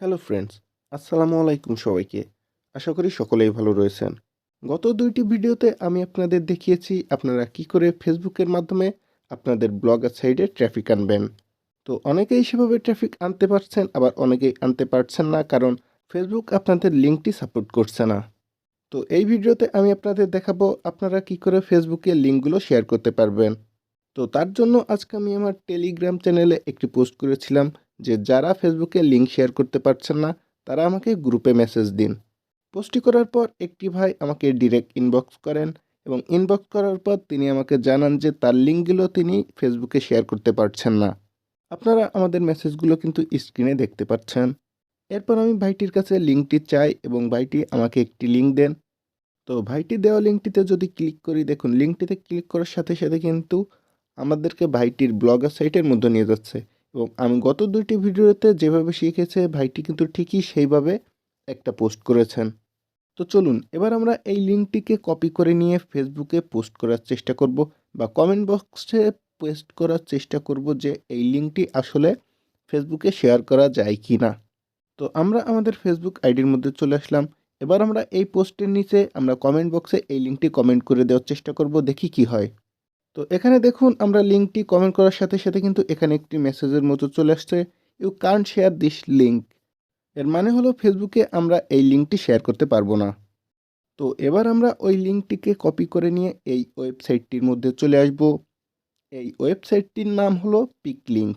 Hello friends আসসালামু আলাইকুম সবাইকে। আশা করি সকলেই ভালো রয়েছেন। গত দুইটি ভিডিওতে আমি আপনাদের দেখিয়েছি আপনারা কি করে ফেসবুকের মাধ্যমে আপনাদের ব্লগার সাইডে ট্রাফিক আনবেন। তো অনেকেই সেভাবে ট্রাফিক আনতে পারছেন, আবার অনেকেই আনতে পারছেন না কারণ ফেসবুক আপনাদের লিঙ্কটি সাপোর্ট করছে না। তো এই ভিডিওতে আমি আপনাদের দেখাবো আপনারা কি করে ফেসবুকে লিঙ্কগুলো শেয়ার করতে পারবেন। তো তার জন্য আজকে আমি আমার টেলিগ্রাম চ্যানেলে একটি পোস্ট করেছিলাম যে যারা ফেসবুকে লিঙ্ক শেয়ার করতে পারছেন না, তারা আমাকে গ্রুপে মেসেজ দিন। পোস্টটি করার পর একটি ভাই আমাকে ডিরেক্ট ইনবক্স করেন এবং ইনবক্স করার পর তিনি আমাকে জানান যে তার লিঙ্কগুলো তিনি ফেসবুকে শেয়ার করতে পারছেন না। আপনারা আমাদের মেসেজগুলো কিন্তু স্ক্রিনে দেখতে পাচ্ছেন। এরপর আমি ভাইটির কাছে লিঙ্কটি চাই এবং ভাইটি আমাকে একটি লিঙ্ক দেন। তো ভাইটি দেওয়া লিঙ্কটিতে যদি ক্লিক করি, দেখুন লিঙ্কটিতে ক্লিক করার সাথে সাথে কিন্তু আমাদেরকে ভাইটির ব্লগার সাইটের মধ্যে নিয়ে যাচ্ছে। এবং আমি গত দুইটি ভিডিওতে যেভাবে শিখেছে, ভাইটি কিন্তু ঠিকই সেইভাবে একটা পোস্ট করেছেন। তো চলুন, এবার আমরা এই লিঙ্কটিকে কপি করে নিয়ে ফেসবুকে পোস্ট করার চেষ্টা করব বা কমেন্ট বক্সে পোস্ট করার চেষ্টা করব যে এই লিঙ্কটি আসলে ফেসবুকে শেয়ার করা যায় কি না তো আমরা আমাদের ফেসবুক আইডির মধ্যে চলে আসলাম। এবার আমরা এই পোস্টের নিচে আমরা কমেন্ট বক্সে এই লিঙ্কটি কমেন্ট করে দেওয়ার চেষ্টা করব, দেখি কি হয়। তো এখানে দেখুন আমরা লিঙ্কটি কমেন্ট করার সাথে সাথে কিন্তু এখানে একটি মেসেজের মতো চলে আসছে you can't share this link এর মানে হলো ফেসবুকে আমরা এই লিঙ্কটি শেয়ার করতে পারব না। তো এবার আমরা ওই লিঙ্কটিকে কপি করে নিয়ে এই ওয়েবসাইটটির মধ্যে চলে আসব। এই ওয়েবসাইটটির নাম হলো পিক লিঙ্ক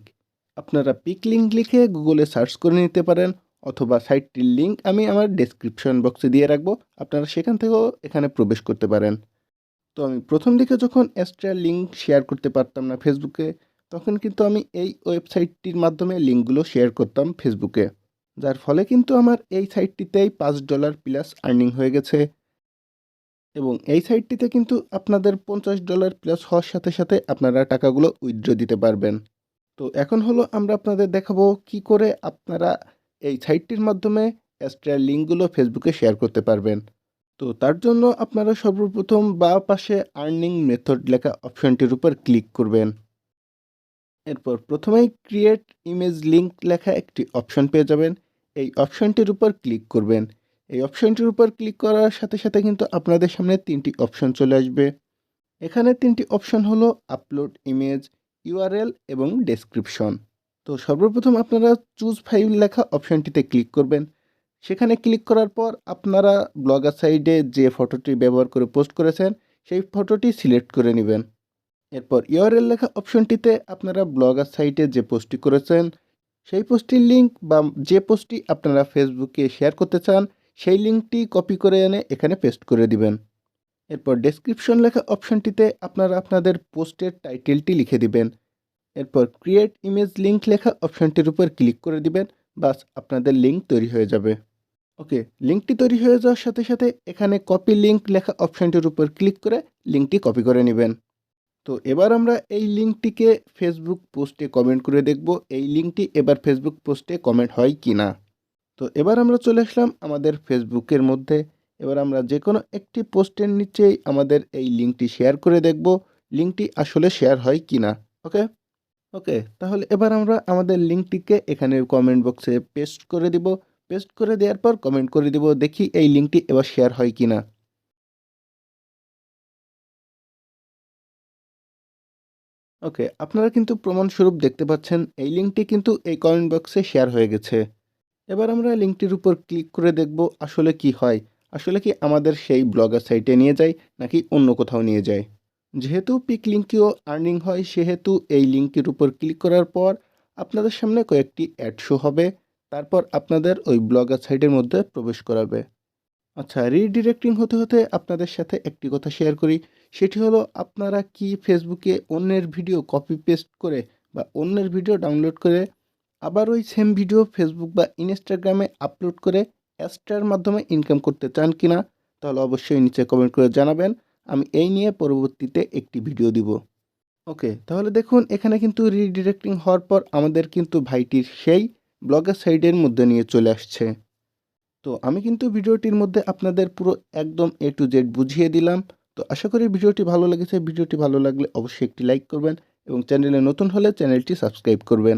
আপনারা পিক লিঙ্ক লিখে গুগলে সার্চ করে নিতে পারেন, অথবা সাইটটির লিঙ্ক আমি আমার ডেসক্রিপশন বক্সে দিয়ে রাখব। আপনারা সেখান থেকেও এখানে প্রবেশ করতে পারেন। তো আমি প্রথম দিকে যখন এক্সট্রা লিঙ্ক শেয়ার করতে পারতাম না ফেসবুকে তখন কিন্তু আমি এই ওয়েবসাইটটির মাধ্যমে লিঙ্কগুলো শেয়ার করতাম ফেসবুকে যার ফলে কিন্তু আমার এই সাইটটিতেই পাঁচ ডলার প্লাস আর্নিং হয়ে গেছে। এবং এই সাইটটিতে কিন্তু আপনাদের পঞ্চাশ ডলার প্লাস হওয়ার সাথে সাথে আপনারা টাকাগুলো উইথড্র দিতে পারবেন। তো এখন হলো আমরা আপনাদের দেখাবো কি করে আপনারা এই সাইটটির মাধ্যমে এক্সট্রা লিঙ্কগুলো ফেসবুকে শেয়ার করতে পারবেন। তো তার জন্য আপনারা সর্বপ্রথম বা পাশে আর্নিং মেথড লেখা অপশনটির উপর ক্লিক করবেন। এরপর প্রথমেই ক্রিয়েট ইমেজ লিঙ্ক লেখা একটি অপশন পেয়ে যাবেন। এই অপশনটির উপর ক্লিক করবেন। এই অপশনটির উপর ক্লিক করার সাথে সাথে কিন্তু আপনাদের সামনে তিনটি অপশন চলে আসবে। এখানে তিনটি অপশন হলো আপলোড ইমেজ, ইউআরএল এবং ডেসক্রিপশন। তো সর্বপ্রথম আপনারা চুজ ফাইল লেখা অপশনটিতে ক্লিক করবেন। সেখানে ক্লিক করার পর আপনারা ব্লগার সাইডে যে ফটোটি ব্যবহার করে পোস্ট করেছেন, সেই ফটোটি সিলেক্ট করে নেবেন। এরপর ইউআরএল লেখা অপশনটিতে আপনারা ব্লগার সাইটে যে পোস্টটি করেছেন, সেই পোস্টটির লিঙ্ক বা যে পোস্টটি আপনারা ফেসবুকে শেয়ার করতে চান, সেই লিঙ্কটি কপি করে এনে এখানে পেস্ট করে দিবেন। এরপর ডেসক্রিপশন লেখা অপশনটিতে আপনারা আপনাদের পোস্টের টাইটেলটি লিখে দিবেন। এরপর ক্রিয়েট ইমেজ লিঙ্ক লেখা অপশনটির উপর ক্লিক করে দিবেন, বাস আপনাদের লিঙ্ক তৈরি হয়ে যাবে। ওকে, লিঙ্কটি তৈরি হয়ে যাওয়ার সাথে সাথে এখানে কপি লিঙ্ক লেখা অপশানটির উপর ক্লিক করে লিঙ্কটি কপি করে নেবেন। তো এবার আমরা এই লিঙ্কটিকে ফেসবুক পোস্টে কমেন্ট করে দেখব, এই লিঙ্কটি এবার ফেসবুক পোস্টে কমেন্ট হয় কি না তো এবার আমরা চলে আসলাম আমাদের ফেসবুকের মধ্যে। এবার আমরা যে কোনো একটি পোস্টের নিচেই আমাদের এই লিঙ্কটি শেয়ার করে দেখব, লিঙ্কটি আসলে শেয়ার হয় কি না ওকে? ওকে, তাহলে এবার আমরা আমাদের লিঙ্কটিকে এখানে কমেন্ট বক্সে পেস্ট করে দিব। পেস্ট করে দেওয়ার পর কমেন্ট করে দিব, দেখি এই লিঙ্কটি এবার শেয়ার হয় কি না ওকে আপনারা কিন্তু প্রমাণস্বরূপ দেখতে পাচ্ছেন, এই লিঙ্কটি কিন্তু এই কমেন্ট বক্সে শেয়ার হয়ে গেছে। এবার আমরা লিঙ্কটির উপর ক্লিক করে দেখব, আসলে কি হয়? আসলে কি আমাদের সেই ব্লগার সাইটে নিয়ে যায়, নাকি অন্য কোথাও নিয়ে যায়? যেহেতু পিক লিঙ্কেও আর্নিং হয়, সেহেতু এই লিঙ্কের উপর ক্লিক করার পর আপনাদের সামনে কয়েকটি অ্যাড শো হবে। তারপর আপনাদের ওই ব্লগার সাইটের মধ্যে প্রবেশ করাবে। আচ্ছা রিডিরেক্টিং হতে হতে আপনাদের সাথে একটি কথা শেয়ার করি। সেটি হলো, আপনারা কি ফেসবুকে অন্যের ভিডিও কপি পেস্ট করে বা অন্যের ভিডিও ডাউনলোড করে আবার ওই সেম ভিডিও ফেসবুক বা ইনস্টাগ্রামে আপলোড করে অ্যাস্টার মাধ্যমে ইনকাম করতে চান কি না তাহলে অবশ্যই নিচে কমেন্ট করে জানাবেন। আমি এই নিয়ে পরবর্তীতে একটি ভিডিও দিব। ওকে তাহলে দেখুন, এখানে কিন্তু রিডিরেক্টিং হওয়ার পর আমাদের কিন্তু ভাইটির সেই ব্লগের সাইডের মধ্যে নিয়ে চলে আসছে। তো আমি কিন্তু ভিডিওটির মধ্যে আপনাদের পুরো একদম এ টু জেড বুঝিয়ে দিলাম। তো আশা করি ভিডিওটি ভালো লেগেছে। ভিডিওটি ভালো লাগলে অবশ্যই একটি লাইক করবেন এবং চ্যানেলে নতুন হলে চ্যানেলটি সাবস্ক্রাইব করবেন।